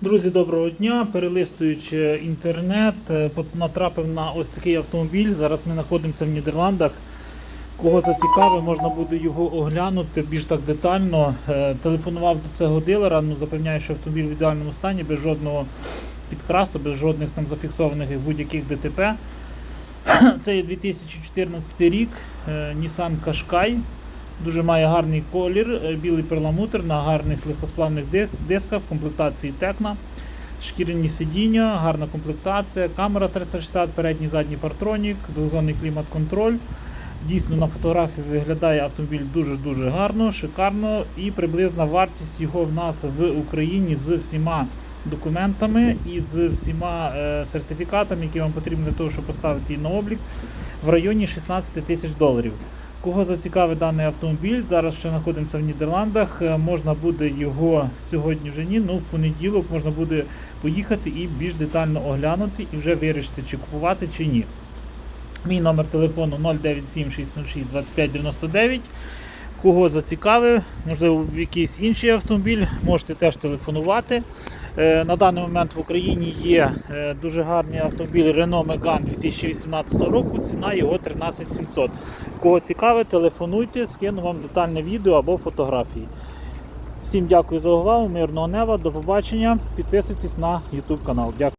Друзі, доброго дня. Перелистуючи інтернет, е, натрапив на ось такий автомобіль. Зараз ми знаходимося в Нідерландах. Кого зацікавив, можна буде його оглянути більш так детально. Е, Телефонував до цього дилера, ну запевняю, що автомобіль в ідеальному стані, без жодного підкрасу, без жодних там зафіксованих будь-яких ДТП. Це є 2014 рік, е, Nissan Qashqai. Дуже має гарний колір, е, білий перламутр на гарних легкосплавних дисках в комплектації Текна. Шкіряні сидіння, гарна комплектація, камера 360, передній задній партронік, двозонний клімат-контроль. Дійсно на фотографії виглядає автомобіль дуже-дуже гарно, шикарно і приблизна вартість його в нас в Україні з всіма документами і з всіма е, сертифікатами, які вам потрібні для того, щоб поставити її на облік, в районі 16 тисяч доларів. Кого зацікавить даний автомобіль, зараз ще знаходимося в Нідерландах. е, Можна буде його сьогодні вже ні, ну в понеділок можна буде поїхати і більш детально оглянути і вже вирішити, чи купувати, чи ні. Мій номер телефону 097 606 2599. Кого зацікавив, можливо, якийсь інший автомобіль, можете теж телефонувати. Е, На даний момент в Україні є е, дуже гарний автомобіль Renault Megane 2018 року. Ціна його 13700. Кого цікавить, телефонуйте, скину вам детальне відео або фотографії. Всім дякую за увагу, мирного неба, до побачення. Підписуйтесь на YouTube канал. Дякую.